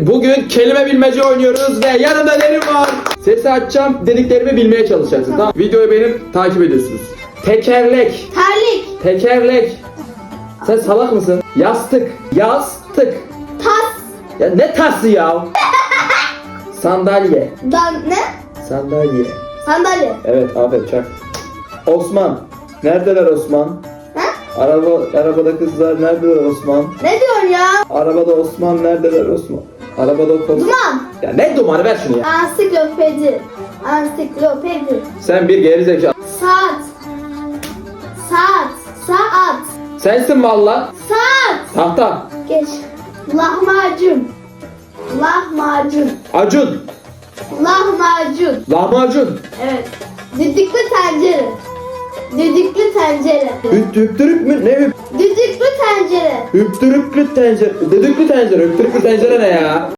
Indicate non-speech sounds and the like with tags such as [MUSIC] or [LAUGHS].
Bugün kelime bilmece oynuyoruz ve yanımda Derin var. Sesi açacağım, dediklerimi bilmeye çalışacaksınız. Tamam. Videoyu benim takip ediyorsunuz. Tekerlek, Terlik. tekerlek. Sen salak mısın? Yastık, yastık. Tas. Ya ne tası ya? [LAUGHS] Sandalye, Dan ne? sandalye. Sandalye. Evet, aferin çak. Osman. Neredeler Osman? Ha? Araba, arabada kızlar neredeler Osman? Ne diyorsun ya? Arabada Osman neredeler Osman? Arabada Osman. Duman. Ya ne dumanı ver şunu ya. Ansiklopedi. Ansiklopedi. Sen bir geri zekalı. Saat. Saat. Saat. Sensin valla. Saat. Tahta. Geç. Lahmacun. Lahmacun. Acun. Lahmacun. Lahmacun. Evet. Düdüklü tencere. Düdüklü tencere. Hüptürük mü? Ne? Düdüklü tencere. Hüptürüklü tencere. Düdüklü tencere. Hüptürüklü tencere ne ya?